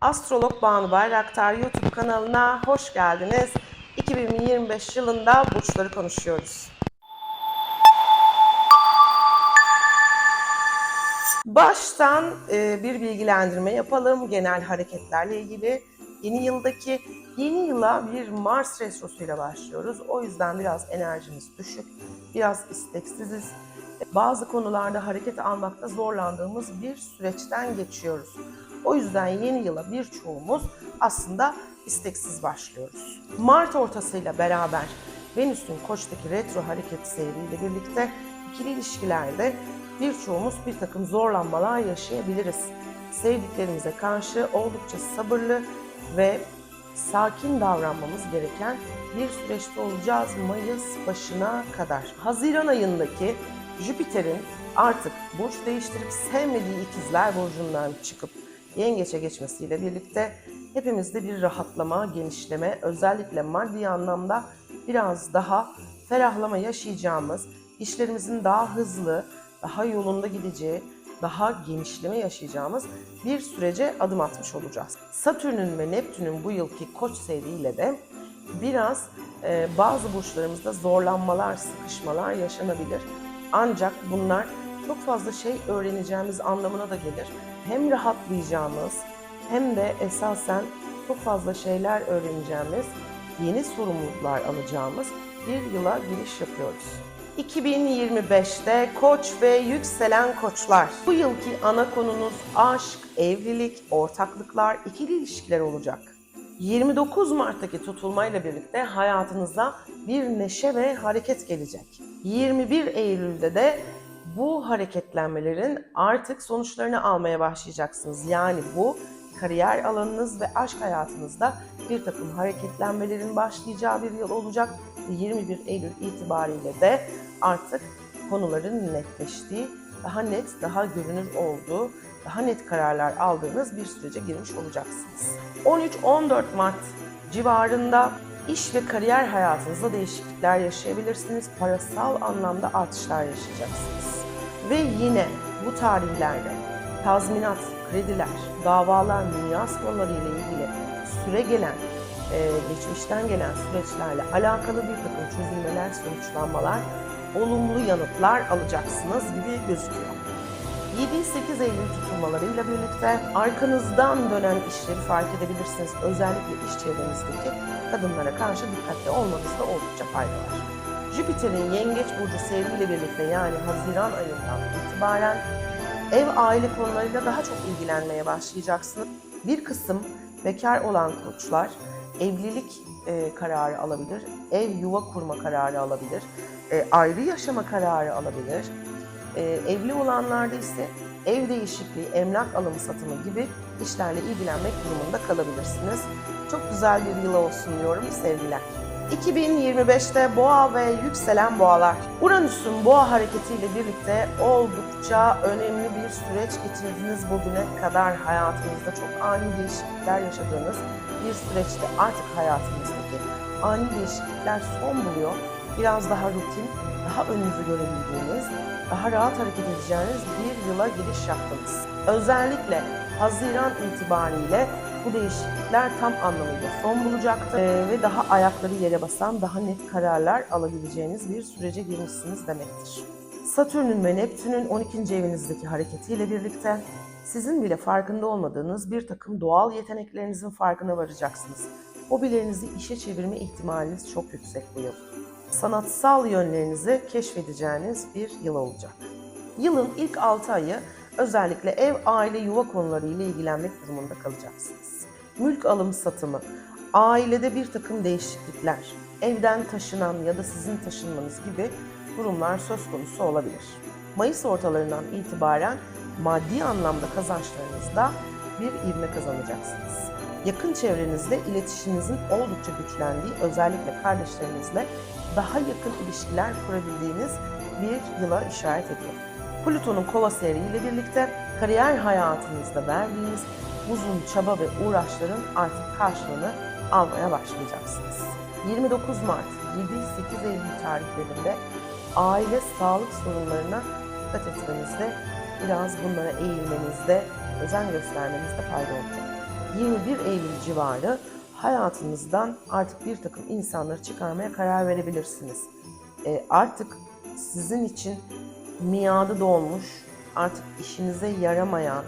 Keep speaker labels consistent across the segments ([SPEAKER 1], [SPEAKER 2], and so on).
[SPEAKER 1] Astrolog Banu Bayraktar YouTube kanalına hoş geldiniz. 2025 yılında burçları konuşuyoruz. Baştan e, bir bilgilendirme yapalım genel hareketlerle ilgili. Yeni yıldaki yeni yıla bir Mars retrosuyla başlıyoruz. O yüzden biraz enerjimiz düşük, biraz isteksiziz. Bazı konularda hareket almakta zorlandığımız bir süreçten geçiyoruz. O yüzden yeni yıla birçoğumuz aslında isteksiz başlıyoruz. Mart ortasıyla beraber Venüs'ün Koç'taki retro hareket seyriyle birlikte ikili ilişkilerde birçoğumuz bir takım zorlanmalar yaşayabiliriz. Sevdiklerimize karşı oldukça sabırlı ve sakin davranmamız gereken bir süreçte olacağız Mayıs başına kadar. Haziran ayındaki Jüpiter'in artık burç değiştirip sevmediği ikizler burcundan çıkıp yengeçe geçmesiyle birlikte hepimizde bir rahatlama, genişleme, özellikle maddi anlamda biraz daha ferahlama yaşayacağımız, işlerimizin daha hızlı, daha yolunda gideceği, daha genişleme yaşayacağımız bir sürece adım atmış olacağız. Satürn'ün ve Neptün'ün bu yılki koç seriyle de biraz e, bazı burçlarımızda zorlanmalar, sıkışmalar yaşanabilir. Ancak bunlar çok fazla şey öğreneceğimiz anlamına da gelir. Hem rahatlayacağımız hem de esasen çok fazla şeyler öğreneceğimiz, yeni sorumluluklar alacağımız bir yıla giriş yapıyoruz. 2025'te koç ve yükselen koçlar. Bu yılki ana konunuz aşk, evlilik, ortaklıklar, ikili ilişkiler olacak. 29 Mart'taki tutulmayla birlikte hayatınıza bir neşe ve hareket gelecek. 21 Eylül'de de bu hareketlenmelerin artık sonuçlarını almaya başlayacaksınız. Yani bu kariyer alanınız ve aşk hayatınızda bir takım hareketlenmelerin başlayacağı bir yıl olacak. 21 Eylül itibariyle de artık konuların netleştiği, daha net, daha görünür olduğu, daha net kararlar aldığınız bir sürece girmiş olacaksınız. 13-14 Mart civarında iş ve kariyer hayatınızda değişiklikler yaşayabilirsiniz. Parasal anlamda artışlar yaşayacaksınız. Ve yine bu tarihlerde tazminat, krediler, davalar, miras konuları ile ilgili süre gelen, e, geçmişten gelen süreçlerle alakalı bir takım çözülmeler, sonuçlanmalar, olumlu yanıtlar alacaksınız gibi gözüküyor. 7-8 Eylül tutulmalarıyla birlikte arkanızdan dönen işleri fark edebilirsiniz. Özellikle iş çevrenizdeki kadınlara karşı dikkatli olmanızda oldukça fayda var. Jüpiter'in Yengeç Burcu sevgiyle birlikte yani Haziran ayından itibaren ev aile konularıyla daha çok ilgilenmeye başlayacaksınız. Bir kısım bekar olan koçlar evlilik e, kararı alabilir, ev yuva kurma kararı alabilir, e, ayrı yaşama kararı alabilir. E, evli olanlarda ise ev değişikliği, emlak alımı satımı gibi işlerle ilgilenmek durumunda kalabilirsiniz. Çok güzel bir yıl olsun diyorum sevgiler. 2025'te boğa ve yükselen boğalar. Uranüs'ün boğa hareketiyle birlikte oldukça önemli bir süreç geçirdiniz bugüne kadar hayatınızda çok ani değişiklikler yaşadığınız bir süreçte artık hayatınızdaki ani değişiklikler son buluyor. Biraz daha rutin, daha önünüzü görebildiğiniz, daha rahat hareket edeceğiniz bir yıla giriş yaptınız. Özellikle Haziran itibariyle bu değişiklikler tam anlamıyla son bulacaktır Ee, ve daha ayakları yere basan, daha net kararlar alabileceğiniz bir sürece girmişsiniz demektir. Satürn'ün ve Neptün'ün 12. evinizdeki hareketiyle birlikte sizin bile farkında olmadığınız bir takım doğal yeteneklerinizin farkına varacaksınız. Hobilerinizi işe çevirme ihtimaliniz çok yüksek bu yıl. Sanatsal yönlerinizi keşfedeceğiniz bir yıl olacak. Yılın ilk 6 ayı özellikle ev, aile, yuva konuları ile ilgilenmek durumunda kalacaksınız. Mülk alım satımı, ailede bir takım değişiklikler, evden taşınan ya da sizin taşınmanız gibi durumlar söz konusu olabilir. Mayıs ortalarından itibaren maddi anlamda kazançlarınızda bir ivme kazanacaksınız. Yakın çevrenizde iletişiminizin oldukça güçlendiği, özellikle kardeşlerinizle daha yakın ilişkiler kurabildiğiniz bir yıla işaret ediyor. Plüton'un kova seriyle birlikte kariyer hayatınızda verdiğiniz uzun çaba ve uğraşların artık karşılığını almaya başlayacaksınız. 29 Mart 7-8 Eylül tarihlerinde aile sağlık sorunlarına dikkat etmenizde, biraz bunlara eğilmenizde, özen göstermenizde fayda olacak. 21 Eylül civarı hayatınızdan artık bir takım insanları çıkarmaya karar verebilirsiniz. E, artık sizin için miadı dolmuş, artık işinize yaramayan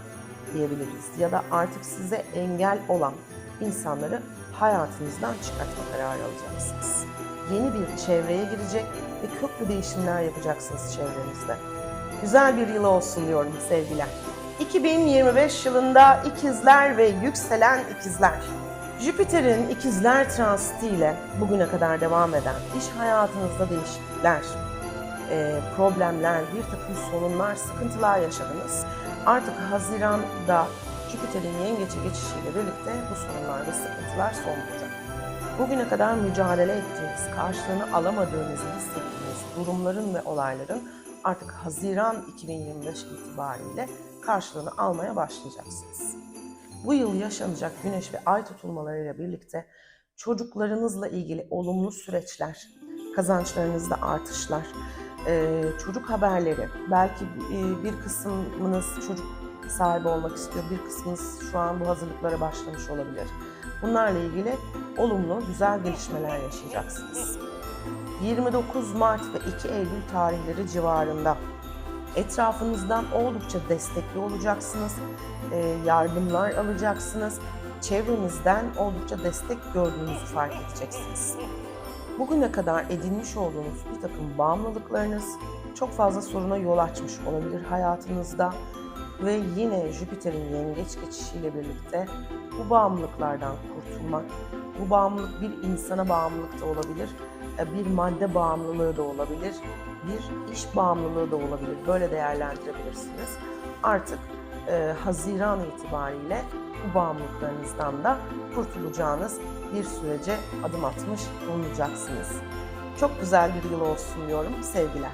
[SPEAKER 1] diyebiliriz ya da artık size engel olan insanları hayatınızdan çıkartma kararı alacaksınız. Yeni bir çevreye girecek ve köklü değişimler yapacaksınız çevrenizde. Güzel bir yıl olsun diyorum sevgiler. 2025 yılında ikizler ve yükselen ikizler. Jüpiter'in ikizler transitiyle bugüne kadar devam eden iş hayatınızda değişiklikler, problemler, bir takım sorunlar, sıkıntılar yaşadınız. Artık Haziran'da Jüpiter'in yengeçe geçişiyle birlikte bu sorunlar ve sıkıntılar son bulacak. Bugüne kadar mücadele ettiğiniz, karşılığını alamadığınızı hissettiğiniz durumların ve olayların artık Haziran 2025 itibariyle karşılığını almaya başlayacaksınız. Bu yıl yaşanacak güneş ve ay tutulmalarıyla birlikte çocuklarınızla ilgili olumlu süreçler, kazançlarınızda artışlar, e, çocuk haberleri, belki e, bir kısmınız çocuk sahibi olmak istiyor, bir kısmınız şu an bu hazırlıklara başlamış olabilir. Bunlarla ilgili olumlu, güzel gelişmeler yaşayacaksınız. 29 Mart ve 2 Eylül tarihleri civarında etrafınızdan oldukça destekli olacaksınız, e, yardımlar alacaksınız, çevrenizden oldukça destek gördüğünüzü fark edeceksiniz. Bugüne kadar edinmiş olduğunuz bir takım bağımlılıklarınız çok fazla soruna yol açmış olabilir hayatınızda ve yine Jüpiter'in yengeç geçişiyle birlikte bu bağımlılıklardan kurtulmak, bu bağımlılık bir insana bağımlılık da olabilir, e, bir madde bağımlılığı da olabilir, bir iş bağımlılığı da olabilir. Böyle değerlendirebilirsiniz. Artık e, Haziran itibariyle bu bağımlılıklarınızdan da kurtulacağınız bir sürece adım atmış bulunacaksınız. Çok güzel bir yıl olsun diyorum sevgiler.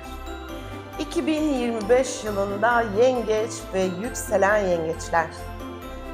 [SPEAKER 1] 2025 yılında yengeç ve yükselen yengeçler.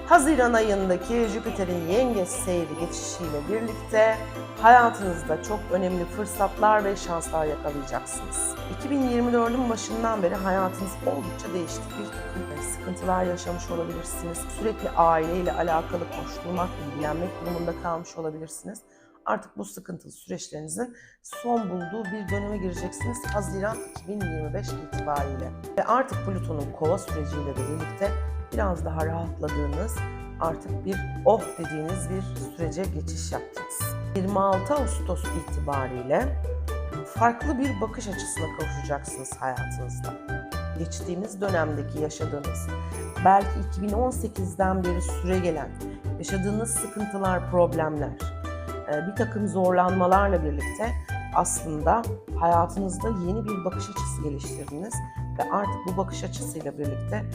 [SPEAKER 1] Haziran ayındaki Jüpiter'in yengeç seyri geçişiyle birlikte hayatınızda çok önemli fırsatlar ve şanslar yakalayacaksınız. 2024'ün başından beri hayatınız oldukça değişti. Bir takım sıkıntılar yaşamış olabilirsiniz. Sürekli aileyle alakalı koşturmak, ilgilenmek durumunda kalmış olabilirsiniz. Artık bu sıkıntılı süreçlerinizin son bulduğu bir döneme gireceksiniz Haziran 2025 itibariyle. Ve artık Plüton'un kova süreciyle de birlikte biraz daha rahatladığınız, artık bir oh dediğiniz bir sürece geçiş yaptınız. 26 Ağustos itibariyle farklı bir bakış açısına kavuşacaksınız hayatınızda. Geçtiğimiz dönemdeki yaşadığınız, belki 2018'den beri süre gelen, yaşadığınız sıkıntılar, problemler, e, bir takım zorlanmalarla birlikte aslında hayatınızda yeni bir bakış açısı geliştirdiniz ve artık bu bakış açısıyla birlikte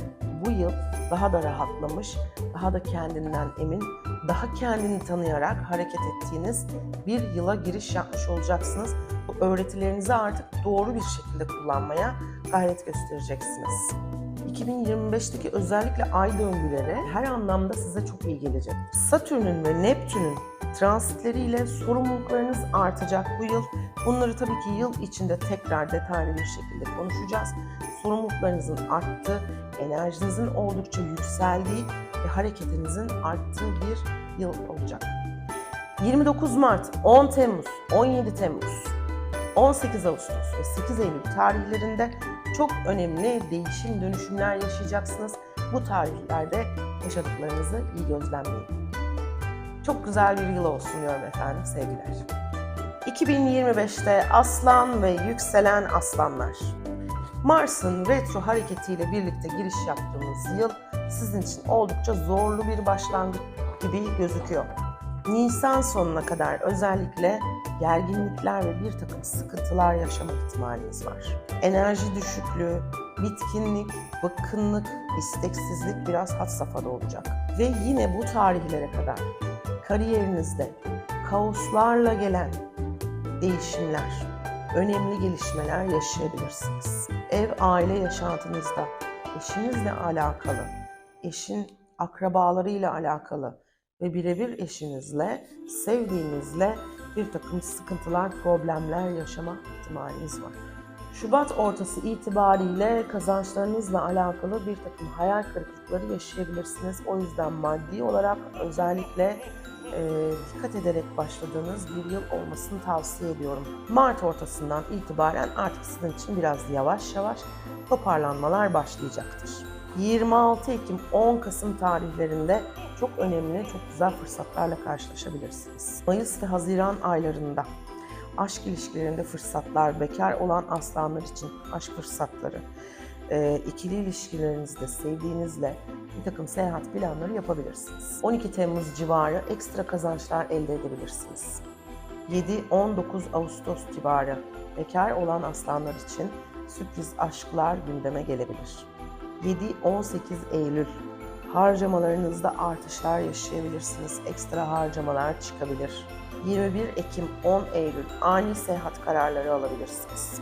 [SPEAKER 1] bu yıl daha da rahatlamış, daha da kendinden emin, daha kendini tanıyarak hareket ettiğiniz bir yıla giriş yapmış olacaksınız. Bu öğretilerinizi artık doğru bir şekilde kullanmaya gayret göstereceksiniz. 2025'teki özellikle ay döngüleri her anlamda size çok iyi gelecek. Satürn'ün ve Neptün'ün transitleriyle sorumluluklarınız artacak bu yıl. Bunları tabii ki yıl içinde tekrar detaylı bir şekilde konuşacağız. Sorumluluklarınızın arttığı, enerjinizin oldukça yükseldiği ve hareketinizin arttığı bir yıl olacak. 29 Mart, 10 Temmuz, 17 Temmuz, 18 Ağustos ve 8 Eylül tarihlerinde çok önemli değişim dönüşümler yaşayacaksınız. Bu tarihlerde yaşadıklarınızı iyi gözlemleyin. Çok güzel bir yıl olsun diyorum efendim sevgiler. 2025'te aslan ve yükselen aslanlar. Mars'ın retro hareketiyle birlikte giriş yaptığımız yıl sizin için oldukça zorlu bir başlangıç gibi gözüküyor. Nisan sonuna kadar özellikle gerginlikler ve bir takım sıkıntılar yaşama ihtimaliniz var. Enerji düşüklüğü, bitkinlik, bıkkınlık, isteksizlik biraz had safhada olacak. Ve yine bu tarihlere kadar kariyerinizde kaoslarla gelen değişimler, önemli gelişmeler yaşayabilirsiniz. Ev aile yaşantınızda eşinizle alakalı, eşin akrabalarıyla alakalı ve birebir eşinizle, sevdiğinizle bir takım sıkıntılar, problemler yaşama ihtimaliniz var. Şubat ortası itibariyle kazançlarınızla alakalı bir takım hayal kırıklıkları yaşayabilirsiniz. O yüzden maddi olarak özellikle e, dikkat ederek başladığınız bir yıl olmasını tavsiye ediyorum. Mart ortasından itibaren artık sizin için biraz yavaş yavaş toparlanmalar başlayacaktır. 26 Ekim 10 Kasım tarihlerinde çok önemli, çok güzel fırsatlarla karşılaşabilirsiniz. Mayıs ve Haziran aylarında aşk ilişkilerinde fırsatlar, bekar olan aslanlar için aşk fırsatları, e, ikili ilişkilerinizde sevdiğinizle bir takım seyahat planları yapabilirsiniz. 12 Temmuz civarı ekstra kazançlar elde edebilirsiniz. 7-19 Ağustos civarı bekar olan aslanlar için sürpriz aşklar gündeme gelebilir. 7-18 Eylül harcamalarınızda artışlar yaşayabilirsiniz. Ekstra harcamalar çıkabilir. 21 Ekim 10 Eylül ani seyahat kararları alabilirsiniz.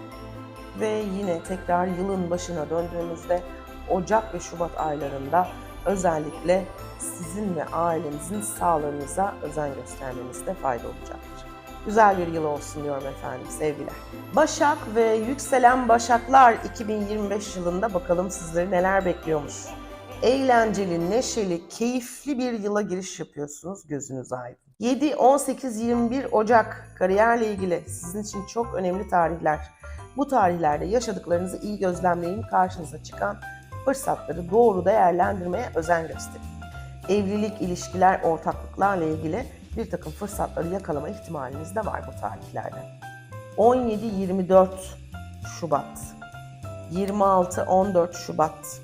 [SPEAKER 1] Ve yine tekrar yılın başına döndüğümüzde Ocak ve Şubat aylarında özellikle sizin ve ailenizin sağlığınıza özen göstermenizde fayda olacaktır. Güzel bir yıl olsun diyorum efendim sevgiler. Başak ve yükselen Başaklar 2025 yılında bakalım sizleri neler bekliyormuş. Eğlenceli, neşeli, keyifli bir yıla giriş yapıyorsunuz gözünüz aydın. 7, 18, 21 Ocak kariyerle ilgili sizin için çok önemli tarihler. Bu tarihlerde yaşadıklarınızı iyi gözlemleyin, karşınıza çıkan fırsatları doğru değerlendirmeye özen gösterin. Evlilik, ilişkiler, ortaklıklarla ilgili bir takım fırsatları yakalama ihtimaliniz de var bu tarihlerde. 17-24 Şubat, 26-14 Şubat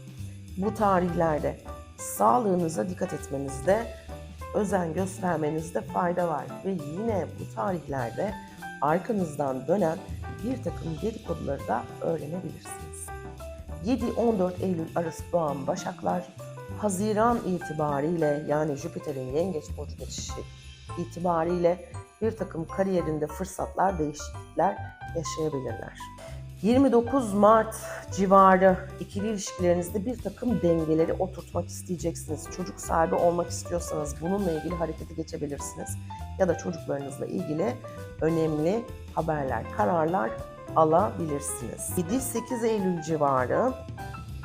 [SPEAKER 1] bu tarihlerde sağlığınıza dikkat etmenizde, özen göstermenizde fayda var. Ve yine bu tarihlerde arkanızdan dönen bir takım dedikoduları da öğrenebilirsiniz. 7-14 Eylül arası doğan Başaklar, Haziran itibariyle yani Jüpiter'in Yengeç Burcu geçişi itibariyle bir takım kariyerinde fırsatlar, değişiklikler yaşayabilirler. 29 Mart civarı ikili ilişkilerinizde bir takım dengeleri oturtmak isteyeceksiniz. Çocuk sahibi olmak istiyorsanız bununla ilgili harekete geçebilirsiniz. Ya da çocuklarınızla ilgili önemli haberler, kararlar alabilirsiniz. 7-8 Eylül civarı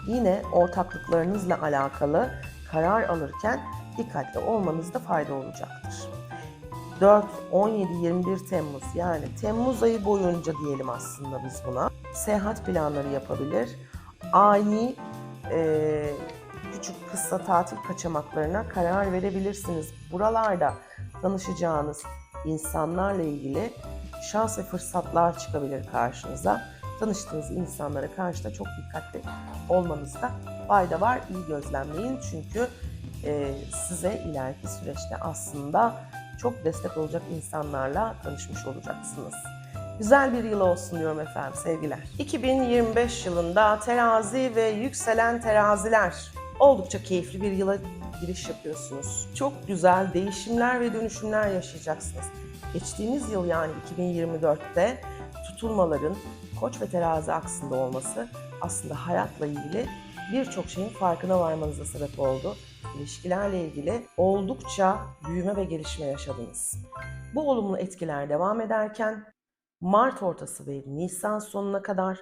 [SPEAKER 1] yine ortaklıklarınızla alakalı karar alırken dikkatli olmanızda fayda olacaktır. 4, 17, 21 Temmuz yani Temmuz ayı boyunca diyelim aslında biz buna. Seyahat planları yapabilir. Ani e, küçük kısa tatil kaçamaklarına karar verebilirsiniz. Buralarda tanışacağınız insanlarla ilgili şans ve fırsatlar çıkabilir karşınıza. Tanıştığınız insanlara karşı da çok dikkatli olmanızda fayda var. İyi gözlemleyin çünkü e, size ileriki süreçte aslında çok destek olacak insanlarla tanışmış olacaksınız. Güzel bir yıl olsun diyorum efendim sevgiler. 2025 yılında terazi ve yükselen teraziler oldukça keyifli bir yıla giriş yapıyorsunuz. Çok güzel değişimler ve dönüşümler yaşayacaksınız. Geçtiğimiz yıl yani 2024'te tutulmaların koç ve terazi aksında olması aslında hayatla ilgili birçok şeyin farkına varmanıza sebep oldu ilişkilerle ilgili oldukça büyüme ve gelişme yaşadınız. Bu olumlu etkiler devam ederken Mart ortası ve Nisan sonuna kadar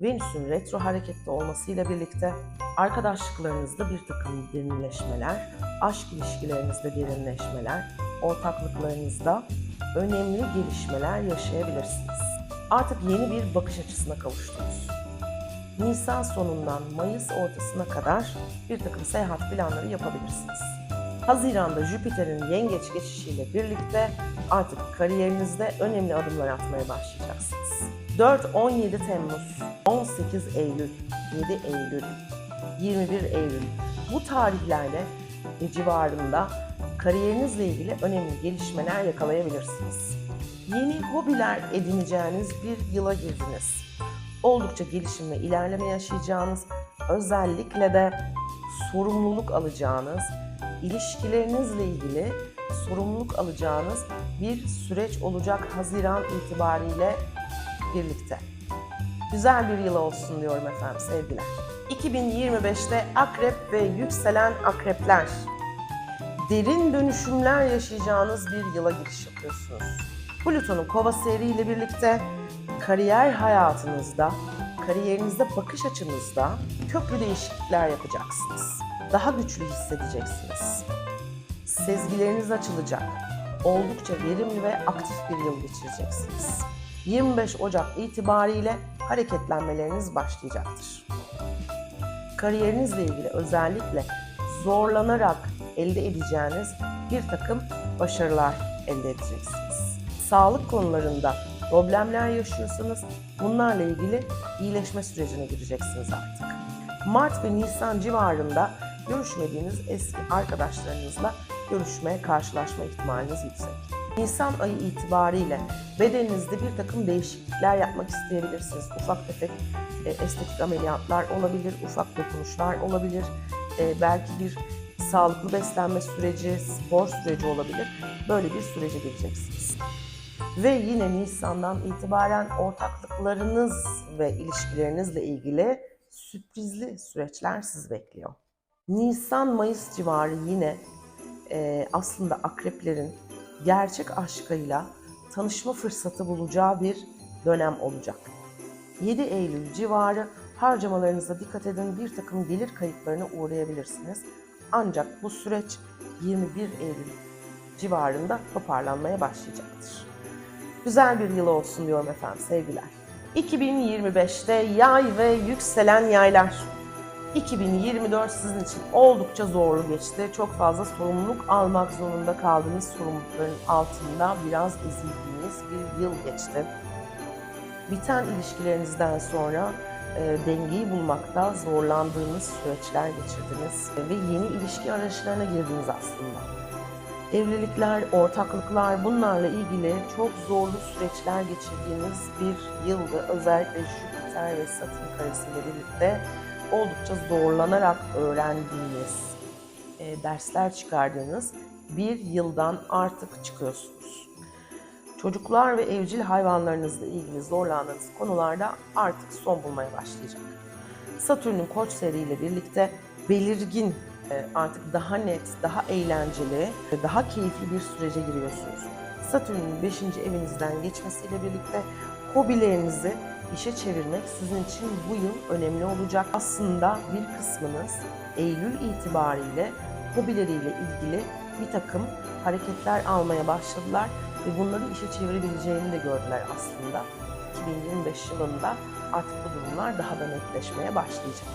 [SPEAKER 1] Venüs'ün retro hareketli olmasıyla birlikte arkadaşlıklarınızda bir takım derinleşmeler, aşk ilişkilerinizde derinleşmeler, ortaklıklarınızda önemli gelişmeler yaşayabilirsiniz. Artık yeni bir bakış açısına kavuştunuz. Nisan sonundan Mayıs ortasına kadar bir takım seyahat planları yapabilirsiniz. Haziran'da Jüpiter'in yengeç geçişiyle birlikte artık kariyerinizde önemli adımlar atmaya başlayacaksınız. 4-17 Temmuz, 18 Eylül, 7 Eylül, 21 Eylül bu tarihlerde ve civarında kariyerinizle ilgili önemli gelişmeler yakalayabilirsiniz. Yeni hobiler edineceğiniz bir yıla girdiniz oldukça gelişim ve ilerleme yaşayacağınız, özellikle de sorumluluk alacağınız, ilişkilerinizle ilgili sorumluluk alacağınız bir süreç olacak Haziran itibariyle birlikte. Güzel bir yıl olsun diyorum efendim sevgiler. 2025'te akrep ve yükselen akrepler derin dönüşümler yaşayacağınız bir yıla giriş yapıyorsunuz. Plüton'un kova seriyle birlikte kariyer hayatınızda kariyerinizde bakış açınızda köklü değişiklikler yapacaksınız. Daha güçlü hissedeceksiniz. Sezgileriniz açılacak. Oldukça verimli ve aktif bir yıl geçireceksiniz. 25 Ocak itibariyle hareketlenmeleriniz başlayacaktır. Kariyerinizle ilgili özellikle zorlanarak elde edeceğiniz bir takım başarılar elde edeceksiniz. Sağlık konularında problemler yaşıyorsanız bunlarla ilgili iyileşme sürecine gireceksiniz artık. Mart ve Nisan civarında görüşmediğiniz eski arkadaşlarınızla görüşme, karşılaşma ihtimaliniz yüksek. Nisan ayı itibariyle bedeninizde bir takım değişiklikler yapmak isteyebilirsiniz. Ufak tefek e, estetik ameliyatlar olabilir, ufak dokunuşlar olabilir. E, belki bir sağlıklı beslenme süreci, spor süreci olabilir. Böyle bir sürece gireceksiniz. Ve yine Nisan'dan itibaren ortaklıklarınız ve ilişkilerinizle ilgili sürprizli süreçler sizi bekliyor. Nisan-Mayıs civarı yine e, aslında akreplerin gerçek aşkıyla tanışma fırsatı bulacağı bir dönem olacak. 7 Eylül civarı harcamalarınıza dikkat edin bir takım gelir kayıplarına uğrayabilirsiniz. Ancak bu süreç 21 Eylül civarında toparlanmaya başlayacaktır. Güzel bir yıl olsun diyorum efendim sevgiler. 2025'te yay ve yükselen yaylar. 2024 sizin için oldukça zorlu geçti. Çok fazla sorumluluk almak zorunda kaldığınız sorumlulukların altında biraz ezildiğiniz bir yıl geçti. Biten ilişkilerinizden sonra e, dengeyi bulmakta zorlandığınız süreçler geçirdiniz ve yeni ilişki arayışlarına girdiniz aslında. Evlilikler, ortaklıklar bunlarla ilgili çok zorlu süreçler geçirdiğiniz bir yıldı. Özellikle Jüpiter ve Satürn karesiyle birlikte oldukça zorlanarak öğrendiğiniz, e, dersler çıkardığınız bir yıldan artık çıkıyorsunuz. Çocuklar ve evcil hayvanlarınızla ilgili zorlandığınız konularda artık son bulmaya başlayacak. Satürn'ün koç seriyle birlikte belirgin, artık daha net, daha eğlenceli, ve daha keyifli bir sürece giriyorsunuz. Satürn'ün 5. evinizden geçmesiyle birlikte hobilerinizi işe çevirmek sizin için bu yıl önemli olacak. Aslında bir kısmınız Eylül itibariyle hobileriyle ilgili bir takım hareketler almaya başladılar ve bunları işe çevirebileceğini de gördüler aslında. 2025 yılında artık bu durumlar daha da netleşmeye başlayacak.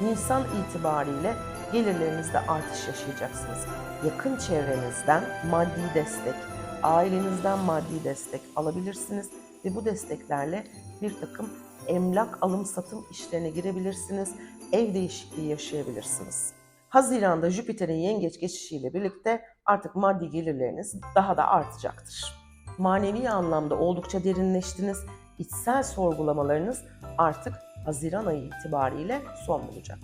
[SPEAKER 1] Nisan itibariyle gelirlerinizde artış yaşayacaksınız. Yakın çevrenizden maddi destek, ailenizden maddi destek alabilirsiniz ve bu desteklerle bir takım emlak alım satım işlerine girebilirsiniz, ev değişikliği yaşayabilirsiniz. Haziran'da Jüpiter'in yengeç geçişiyle birlikte artık maddi gelirleriniz daha da artacaktır. Manevi anlamda oldukça derinleştiniz, içsel sorgulamalarınız artık Haziran ayı itibariyle son bulacak.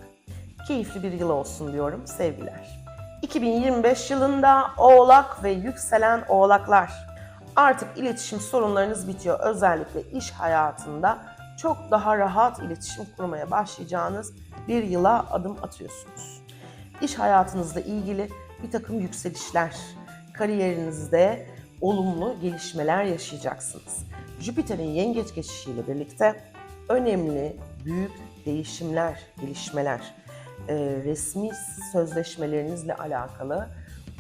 [SPEAKER 1] Keyifli bir yıl olsun diyorum sevgiler. 2025 yılında Oğlak ve yükselen Oğlaklar. Artık iletişim sorunlarınız bitiyor. Özellikle iş hayatında çok daha rahat iletişim kurmaya başlayacağınız bir yıla adım atıyorsunuz. İş hayatınızla ilgili bir takım yükselişler, kariyerinizde olumlu gelişmeler yaşayacaksınız. Jüpiter'in yengeç geçişiyle birlikte önemli, büyük değişimler, gelişmeler, e, resmi sözleşmelerinizle alakalı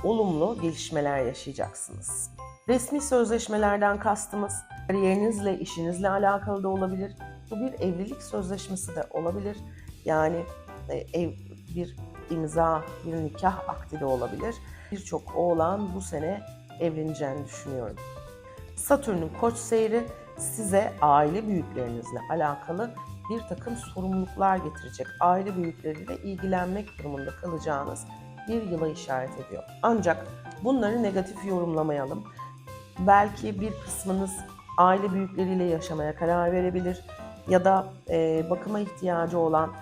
[SPEAKER 1] olumlu gelişmeler yaşayacaksınız. Resmi sözleşmelerden kastımız kariyerinizle, işinizle alakalı da olabilir. Bu bir evlilik sözleşmesi de olabilir. Yani e, ev bir imza, bir nikah akdi de olabilir. Birçok oğlan bu sene evleneceğini düşünüyorum. Satürn'ün koç seyri size aile büyüklerinizle alakalı bir takım sorumluluklar getirecek. Aile büyükleriyle ilgilenmek durumunda kalacağınız bir yıla işaret ediyor. Ancak bunları negatif yorumlamayalım. Belki bir kısmınız aile büyükleriyle yaşamaya karar verebilir ya da e, bakıma ihtiyacı olan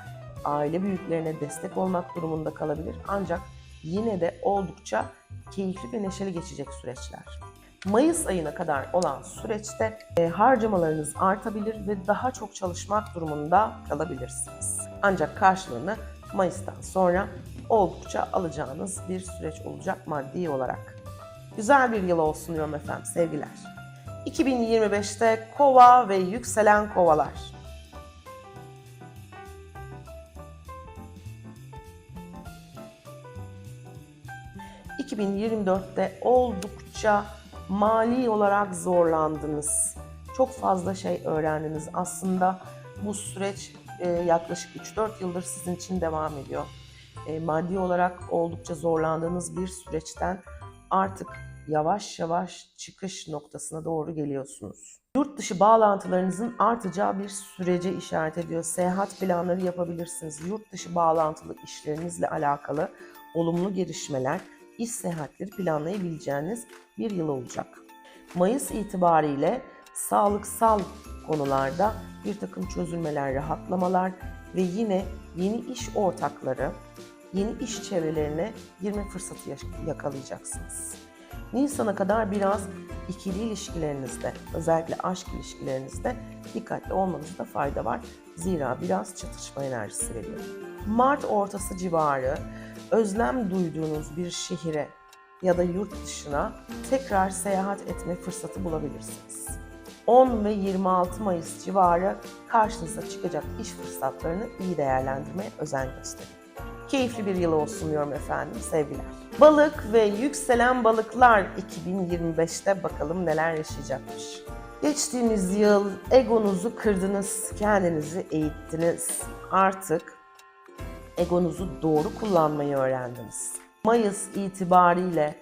[SPEAKER 1] aile büyüklerine destek olmak durumunda kalabilir. Ancak yine de oldukça keyifli ve neşeli geçecek süreçler. Mayıs ayına kadar olan süreçte e, harcamalarınız artabilir ve daha çok çalışmak durumunda kalabilirsiniz. Ancak karşılığını Mayıs'tan sonra oldukça alacağınız bir süreç olacak maddi olarak. Güzel bir yıl olsun diyorum efendim sevgiler. 2025'te kova ve yükselen kovalar. ...2024'te oldukça mali olarak zorlandınız. Çok fazla şey öğrendiniz. Aslında bu süreç e, yaklaşık 3-4 yıldır sizin için devam ediyor. E, maddi olarak oldukça zorlandığınız bir süreçten artık yavaş yavaş çıkış noktasına doğru geliyorsunuz. Yurt dışı bağlantılarınızın artacağı bir sürece işaret ediyor. Seyahat planları yapabilirsiniz. Yurt dışı bağlantılı işlerinizle alakalı olumlu gelişmeler, iş seyahatleri planlayabileceğiniz bir yıl olacak. Mayıs itibariyle sağlıksal konularda bir takım çözülmeler, rahatlamalar ve yine yeni iş ortakları, yeni iş çevrelerine girme fırsatı yakalayacaksınız. Nisan'a kadar biraz ikili ilişkilerinizde, özellikle aşk ilişkilerinizde dikkatli olmanızda fayda var. Zira biraz çatışma enerjisi veriyor. Mart ortası civarı özlem duyduğunuz bir şehire ya da yurt dışına tekrar seyahat etme fırsatı bulabilirsiniz. 10 ve 26 Mayıs civarı karşınıza çıkacak iş fırsatlarını iyi değerlendirmeye özen gösterin. Keyifli bir yıl olsun diyorum efendim. Sevgiler. Balık ve yükselen balıklar 2025'te bakalım neler yaşayacakmış. Geçtiğimiz yıl egonuzu kırdınız, kendinizi eğittiniz. Artık egonuzu doğru kullanmayı öğrendiniz. Mayıs itibariyle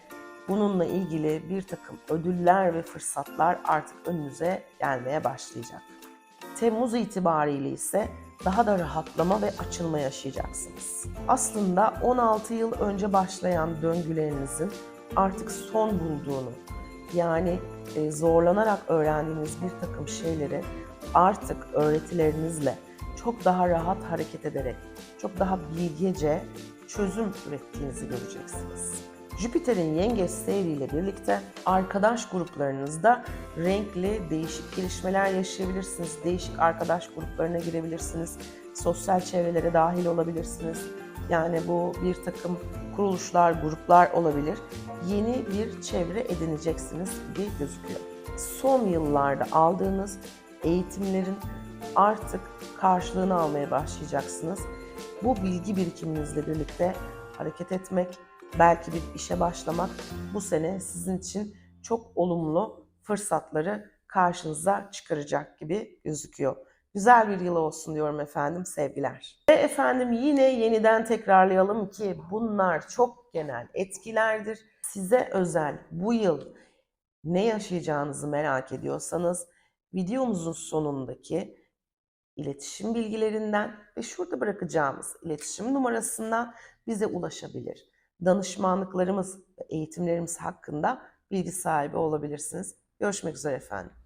[SPEAKER 1] bununla ilgili bir takım ödüller ve fırsatlar artık önünüze gelmeye başlayacak. Temmuz itibariyle ise daha da rahatlama ve açılma yaşayacaksınız. Aslında 16 yıl önce başlayan döngülerinizin artık son bulduğunu, yani e, zorlanarak öğrendiğiniz bir takım şeyleri artık öğretilerinizle çok daha rahat hareket ederek, çok daha bilgece çözüm ürettiğinizi göreceksiniz. Jüpiter'in yengeç seyriyle birlikte arkadaş gruplarınızda renkli değişik gelişmeler yaşayabilirsiniz. Değişik arkadaş gruplarına girebilirsiniz. Sosyal çevrelere dahil olabilirsiniz. Yani bu bir takım kuruluşlar, gruplar olabilir. Yeni bir çevre edineceksiniz gibi gözüküyor. Son yıllarda aldığınız eğitimlerin artık karşılığını almaya başlayacaksınız. Bu bilgi birikiminizle birlikte hareket etmek, belki bir işe başlamak bu sene sizin için çok olumlu fırsatları karşınıza çıkaracak gibi gözüküyor. Güzel bir yıl olsun diyorum efendim sevgiler. Ve efendim yine yeniden tekrarlayalım ki bunlar çok genel etkilerdir. Size özel bu yıl ne yaşayacağınızı merak ediyorsanız videomuzun sonundaki iletişim bilgilerinden ve şurada bırakacağımız iletişim numarasından bize ulaşabilir. Danışmanlıklarımız ve eğitimlerimiz hakkında bilgi sahibi olabilirsiniz. Görüşmek üzere efendim.